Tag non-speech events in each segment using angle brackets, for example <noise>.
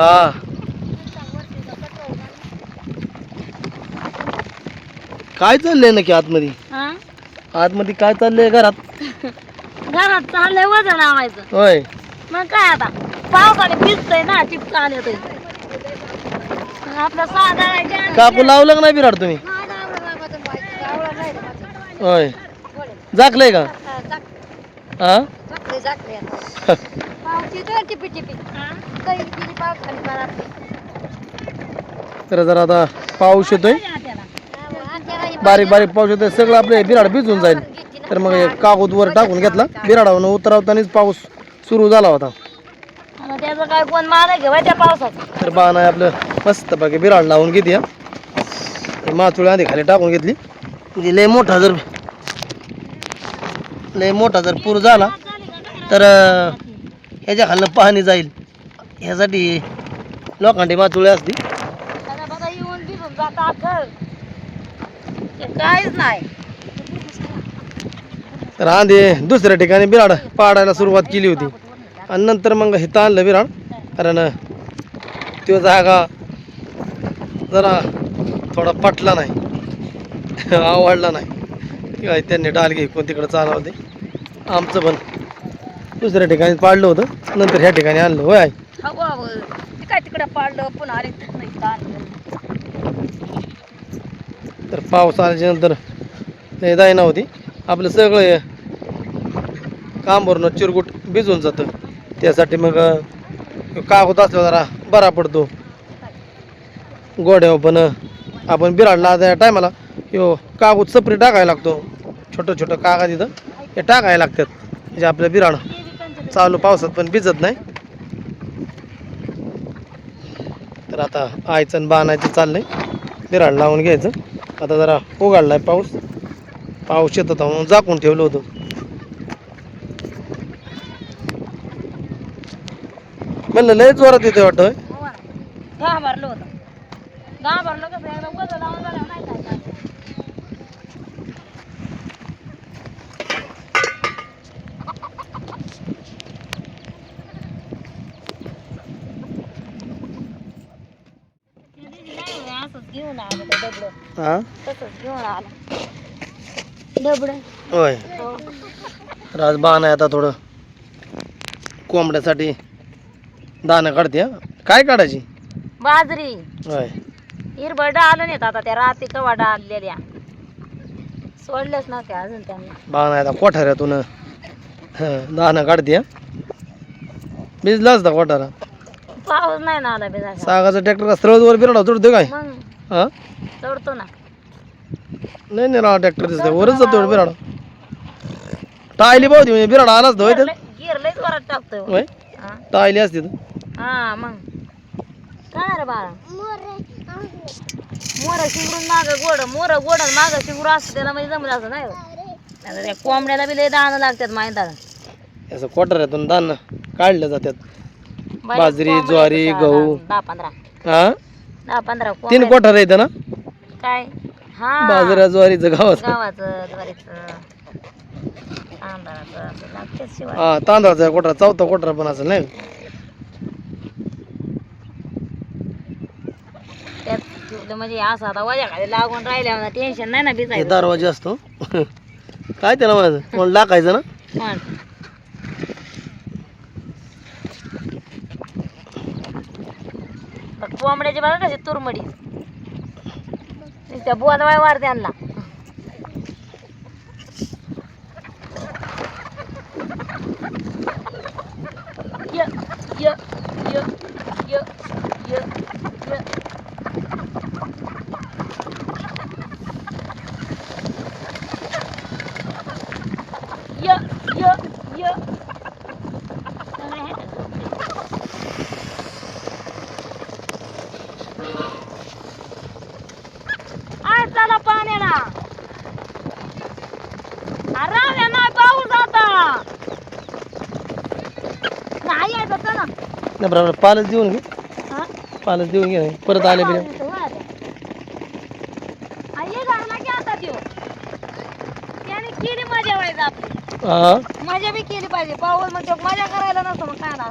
हा. काय चाललंय नक्की आतमध्ये? हा? आतमध्ये काय चाललंय घरात? घरात चाललंय वजन लावायचं. होय. मग काय आता? पावसाने भिजतंय ना टिपका आले ते आपलं कापू लावलं का नाही बिराड तुम्ही? होय. जाकलंय का? हा? तर जरा आता पाऊस येतोय. बारीक बारीक पाऊस येतोय. सगळं आपले बिराड भिजून जाईल. तर मग हे कागद वर टाकून घेतला. बिराडावरून उतरवतानाच पाऊस सुरू झाला होता. त्याचं काय कोण मारा घेवा त्या पावसाचं? तर बा नाही आपलं. मस्त बाकी बिराड लावून घेते माचुळी आधी खाली टाकून घेतली. म्हणजे लय मोठा जर लय मोठा जर पूर झाला तर ह्याच्या खालनं पाहणी जाईल. ह्यासाठी लोखंडी माचुळी असती. काहीच नाही. तर आधी दुसऱ्या ठिकाणी बिराड पाडायला सुरुवात केली होती. आणि नंतर मग इथं आणलं बिराड कारण तो जागा जरा थोडा पटला नाही. <laughs> आवडला नाही. त्यांनी डालगे कोण तिकडं चालवलं ते आमचं पण दुसऱ्या ठिकाणी पाडलं होतं. नंतर ह्या ठिकाणी आणलं. होय आई? ते काय तिकडे पाडलं पुन्हा नाही. तर पाऊस आल्याच्यानंतर दायना होती. आपलं सगळं हे काम भरणं चिरगुट भिजून जातं. त्यासाठी मग अं, कागद असल्यावर जरा बरा पडतो. गोड्यावर पण आपण बिराडला त्या टायमाला यो कागद सपरी टाकायला लागतो. छोटं छोटं कागद इथं हे टाकायला लागतात. म्हणजे आपलं बिराड. चालू पावसात पण भिजत नाही. तर आता आयचं आणि बाणायचं चाललंय. बिराड लावून घ्यायचं. आता जरा उघडलाय पाऊस. पाऊस येत होता म्हणून झाकून ठेवलं होतं. म्हणलं लय जोरात येते वाटतं होय. हो ना. घाबरलो होतं घाबरलो कसं एकदा वजन लावून झाल्यावर नाही काय करायचं. त्या दिवशी नाही होय, असंच घेऊन आलो ते दगडं हा? होय. तर आज बाण आहे आता थोडं. कोंबड्यासाठी दाणं काढते हा? काय काढायची? बाजरी. होय. हिरबळ डाळून येत आता त्या रात्री कवा डाळलेल्या सोडलेच नव्हत्या अजून त्यांना. बाण आहे आता कोठाऱ्यातून. हं, दाणं काढते हा? भिजला असता कोठारा? पाऊस नाही ना आला बेजाचा सागाचा ट्रॅक्टर का सरळ बिराडा चढतोय काय? मग हा? ना. नाही नाही राव ट्रॅक्टर दिसतंय. वरच जातो बिराडा. टायली पावती म्हणजे बिराडा आलाच तो होय त्यात? गिर लईच वरात टाकतोय होय? हा. टायली असते तर. हा मग. काय रे बाळा? मोर शिंगरून माग गोड मोर गोड माग शिंगरू असतं त्याला म्हणजे जमलं असं नाही त्या कोंबड्याला बी लय दाणं लागतात माहिती असं कोठाऱ्यातून दाणं काढलं जातात. बाजरी, ज्वारी, गहू. दहा पंधरा. हा? दहा पंधरा तीन कोठार येतं ना? काय? हा. बाजऱ्या ज्वारीचं गावाचं गावाचं ज्वारीचं. तांदळाचं असं लागतेच शिवाय. हा तांदळाचा कोठार चौथा कोठार पण असेल नाही? त्यात ठेवलं म्हणजे असं आता वजा खाली लागून राहिल्या टेन्शन नाही ना हे भिजायचं. दरवाजे असतो. काय त्याला म्हणायचं? कोण टाकायचं ना? कोंबड्याची बघा कशी तुरमडी. त्या बोधवाय वार त्यांना य य य य य य य य य आय चला पाण्याला राव्या नाही पाऊस आता. नाही नाही बरोबर पालच देऊन घे. हा? पालच देऊन घे परत आले. आई, की आता त्यो. त्याने केली मजा व्हायचं आपली. हा? मजा बी केली पाहिजे. पाऊस तो मजा करायला नसतो मग काय ना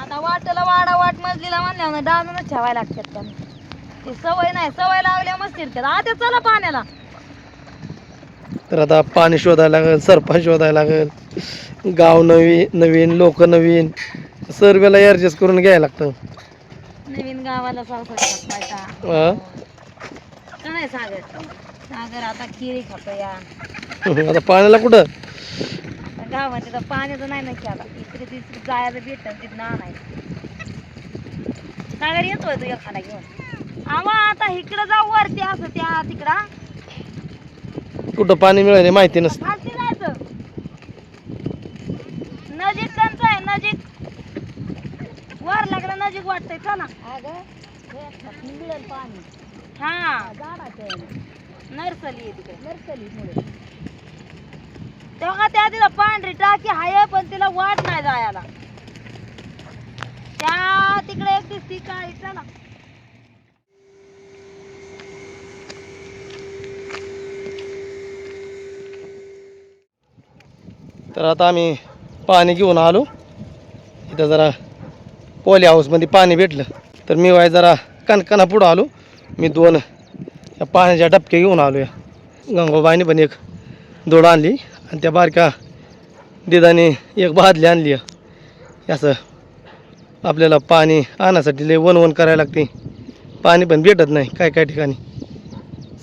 आता वाटेला वाडा वाट मजलीला म्हणल्यावर डांजूनच ठेवायला लागतात का ती सवय नाही सवय लावल्या मस्त फिरतात आता चला पाण्याला. तर आता पाणी शोधायला लागेल सरपंच शोधायला लागेल गाव नवी नवीन लोक नवीन सर्वेला ॲडजस्ट करून घ्यायला लागतं. नवीन गावाला हा? काय सागर? सागर आता खिरी खातो या आता पाण्याला कुठं? गावामध्ये तर पाण्याचं नाही ना केला इकडे तिकडे जायला भेटत तिथं आणायचं. सागर येतोय तू एखादा घेऊन. आवा आता इकडं जाऊ वरती असं त्या तिकडं कुठं पाणी मिळाले माहिती नसतं. खालती जायचं. नजीक त्यांचं आहे नजीक. वर लागलं नजीक वाटतंय चला. मिळेल पाणी. हा. नर्सली आहे. तिकडे. नर्सली तेव्हा त्या तिला पांढरी टाकी आहे पण तिला वाट नाही जायला. त्या तिकडे एक दिसती काय चला. तर आता आम्ही पाणी घेऊन आलो. इथं जरा पोली हाऊसमध्ये पाणी भेटलं. तर मी वाय जरा कणकणा पुढं आलो. मी दोन या पाण्याच्या डबके घेऊन आलो या. गंगोबाईने पण एक दोड आणली आणि त्या बारक्या दिदाने एक बादली आणली आहे. असं आपल्याला पाणी आणण्यासाठी लय वन वन करायला लागते. पाणी पण भेटत नाही काय काय ठिकाणी.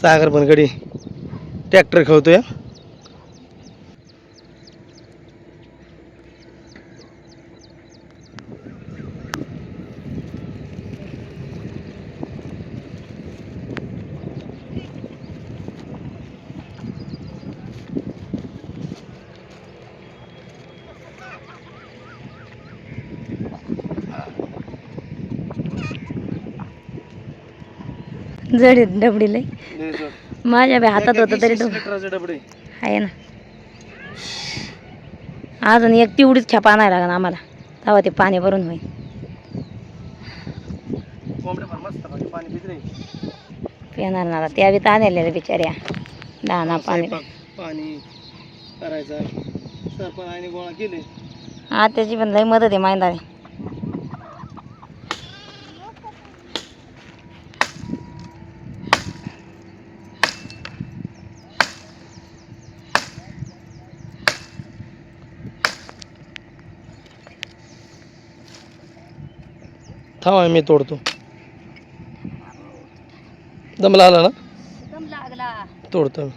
सागर पण गडी ट्रॅक्टर खेळतो या. जड डबडी लय माझ्या बी हातात होतं तरी तो डबडे. आहे ना. अजून एक तेवढीच छापा नाही लागणार आम्हाला. तेव्हा ते पाणी भरून होईल. पिणार ना त्या बी ताणलेल्या बिचाऱ्या. दाना पाणी पाणी करायचं. सरपण आणि गोळा केले. हा त्याची पण लई मदत आहे माहिती थांबा मी तोडतो. दमला आला ना? लागला. तोडतो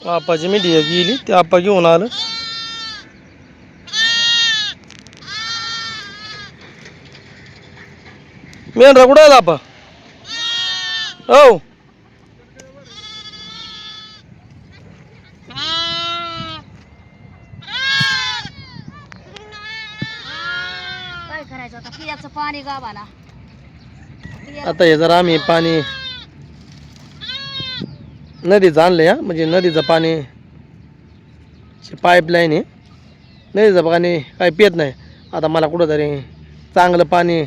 आपाची मी ढिया गेली ते आपा घेऊन आलं. मेंढरा कुठं आला आपा हो काय करायचं आता पियाचं पाणी गावाला आता हे जरा आम्ही पाणी नदीचं आणलं या म्हणजे नदीचं पाणी पाईपलाईन आहे. नदीचं पाणी काही पित नाही. आता मला कुठंतरी चांगलं पाणी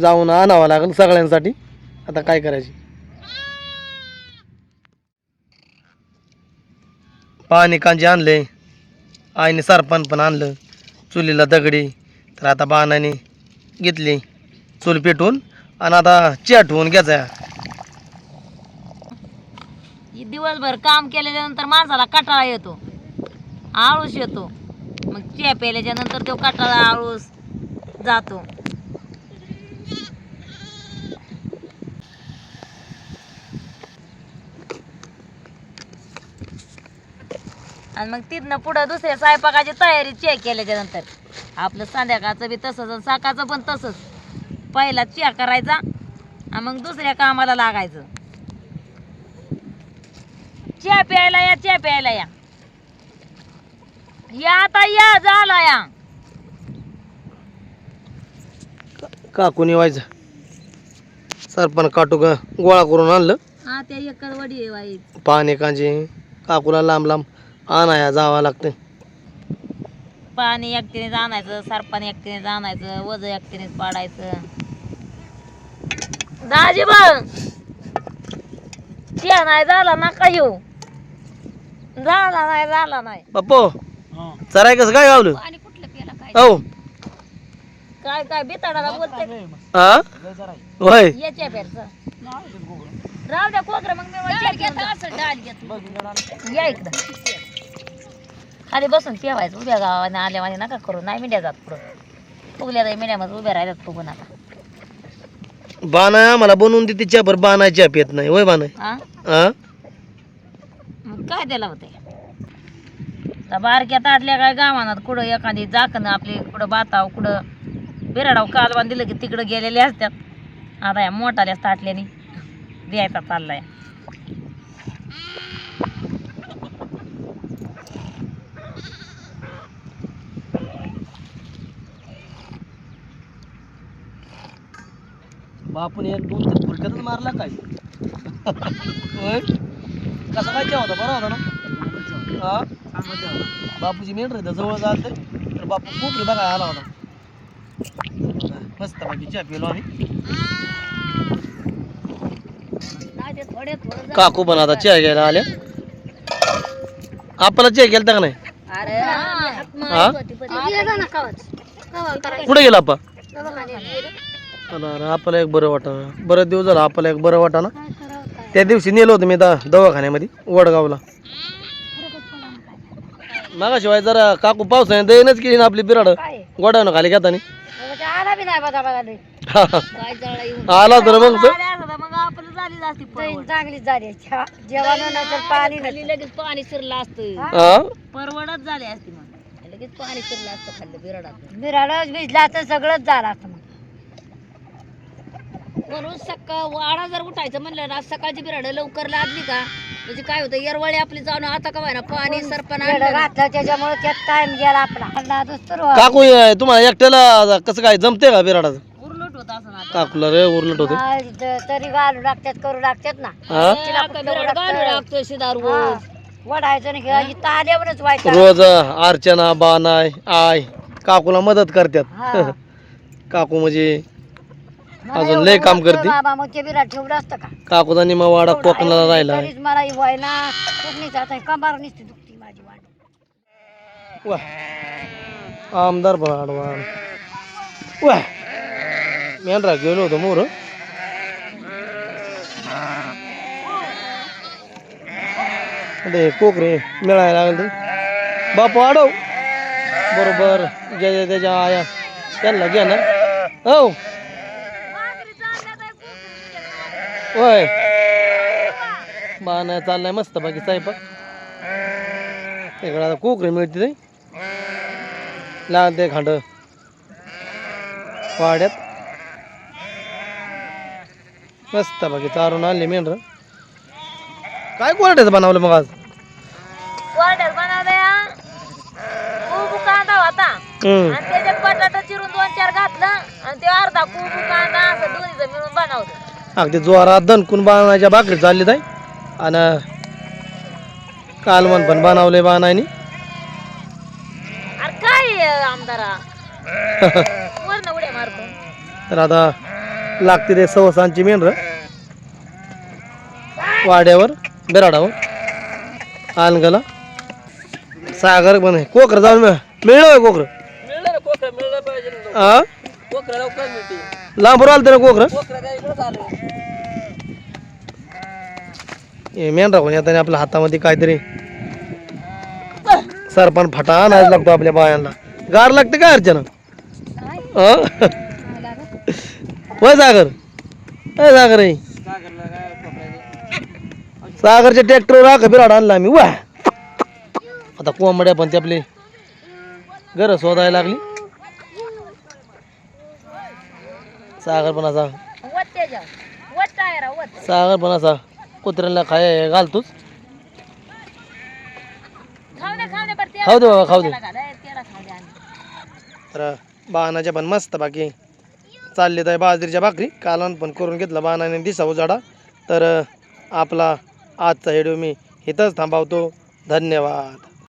जाऊन आणावं लागेल सगळ्यांसाठी. आता काय करायची? पाणी कांजी आणले आईने सरपण पण आणलं. चुलीला दगडी. तर आता बाणाने घेतली चूल पेटून आणि आता चिया घ्यायचा. दिवसभर काम केल्याच्यानंतर माणसाला कटाळा येतो. आळूस येतो. मग च्या प्यायल्याच्या नंतर तो कटाळा आळूस जातो. आणि मग तिथनं पुढं दुसऱ्या स्वयंपाकाची तयारी चेक केल्याच्यानंतर आपलं संध्याकाळचं बी तसंच आणि सकाळचं पण तसंच. पहिला चिया करायचा आणि मग दुसऱ्या कामाला लागायचं. चहा प्यायला या चहा प्यायला या. या आता या झाला या. काकून व्हायचं सरपण काटू ग गोळा करून आणलं. हा त्या एकच वडी आहे बाई. पाणी कांजी काकूला लांब लांब आणाया जावं लागतं पाणी एकटीने आणायचं सरपाणी एकटीने आणायचं वज एकटीने पाडायचं. दाजी बघ नाही झाला नका येऊ झाला नाही झाला नाही. बाप्पो चराय कसं काय गावलं? पाणी कुठलं प्याला काय? औ. काय काय बिताडाला बोलते? हा होय. याच्या पेरचं. राहू द्या कोकरं मग मी वाटलं घेत असं डाल घेत. या इकडं. खाली बसून पेवायचं उभ्या गावाने आल्या माझ्या नका करू नाही मिड्या जात पुढं. फुगल्या जाई मिड्यामध्ये उभ्या राहिल्यात फुगून आता. बाना मला बनवून देते चहा बाना चहा पित नाही होय बाना हा हा मग काय त्याला होते त्या बारक्या ताटल्या काय गावानात कुठं एखादी जाकन आपली कुठं बाताव कुठं बिराडाव कालवान दिलं की तिकडं गेलेले असतात. आता या मोठाल्या ताटल्यानी द्यायचा चाललाय. बापून एक दोन तीन फुलक्यातच मारला काय? होय? कसा काय चहा होता? बरा होता ना? हा? बापूची मेंढर आहे जवळ जात. तर बापू खूप रे बघा आला होता? मस्त बाकी चहा पिलो आम्ही. नाही ते थोडे थोडं काकू पण आता चहा घ्यायला आल्या आपला चहा केलता का नाही? अरे हा. कुठे गेला आपा आपल्याला एक बरं वाटा बरं दिवस झाला आपल्याला एक बरं वाटा ना त्या दिवशी नेलं होतं मी दा दवाखान्यामध्ये वडगावला. मागाशिवाय जरा काकू पावसाने दयनच केली ना आपली बिराड. काय? गोडावनं खाली घेताना. आला येऊन. आला तर मग तो. मग आपलं झाली असती चांगलीच झाली नंतर पाणी लगेच पाणी शिरलं असतं. हा? परवडत झाली असती मग. लगेच पाणी शिरलं असतं खाल्लं बिराडात बिराडच भिजला तर सगळंच झालं असतं मग. म्हणून सकाळ वाडा जर उठायचं म्हणलं ना सकाळची बिराड लवकर लागली का? म्हणजे काय होतं येरवळी आपली जाऊन आता का ना पाणी सरपण घातलं त्याच्यामुळे त्यात टाइम गेला आपला. काकू हे तुम्हाला एकट्याला कसं काय जमते का बिराडाचं? उरलट होत असं काकूला रे उरलट होते. तरी घालू लागतात करू लागतात ना. हा? घालू लागतो शिदार वडायचं नाही इथं आल्यावरच व्हायचं रोज अर्चना बानाय आय काकूला मदत करतात. <laughs> काकू म्हणजे अजून लय काम करते. बाबा मग ते बिराट ठेवलं असतं का? काकूचा निमा वाडा कोकणाला राहिला. तरीच मला ही व्हायना कोकणीच आता कंबार निसते दुखती माझी वाट. वा. आमदार आडवाड वा. मेंढरा गेलो होतो मोर. ते कोकरे मिळायला लागले बापू आडव. बरोबर. ज्या त्याच्या आया. त्यांना घ्या ना. हो. होय बाण चाललाय मस्त बाकी स्वयंपाक. इकडं आता कोकरे मिळते ते. लागते खांड. वाड्यात. मस्त बाकी चारून आणले मेंढर. काय कोरड्याचं बनवलं मग आज? कोरड्यात बनवल्या कांदा होता. हम्म. आणि त्याच्यात बटाटा चिरून दोन चार घातलं. आणि ते अर्धा कुबू कांदा असं दोन्हीचं मिळून बनवलं. अगदी जोरात दणकून बाणाच्या भाकरी चालली ताई आणि कालवण पण बनवले बाणानी. अरे काय आहे, आमदारा? वरनं उड्या मारतो. तर आता लागते ते सवसांची मेंढर. वाड्यावर बेराडावर. आनगला सागर पण आहे. कोकर जाऊन मिळ मिळलं कोकर? हा लांबवर आलं ना कोकर हे मेंढरा कोणी आता आपल्या हातामध्ये काहीतरी सरपण फटा आणायला लागतो आपल्या बायांना. गार लागते का अर्चना? होय सागर. होय सागर आहे सागरच्या ट्रॅक्टर राख बिराड आणला आम्ही. वा आता कोंबड्या पण ते आपले घर शोधायला लागली. सागर पण असा. सागर पण असा. कुत्र्यांना खाय घालतोच खाऊ दे बाबा खाऊ दे. तर बाणाच्या पण मस्त बाकी. चालले आहे बाजरीच्या भाकरी. कालवण पण करून घेतलं बाणाने दिसा उजाडा. तर आपला आजचा व्हिडिओ मी इथंच थांबवतो. धन्यवाद.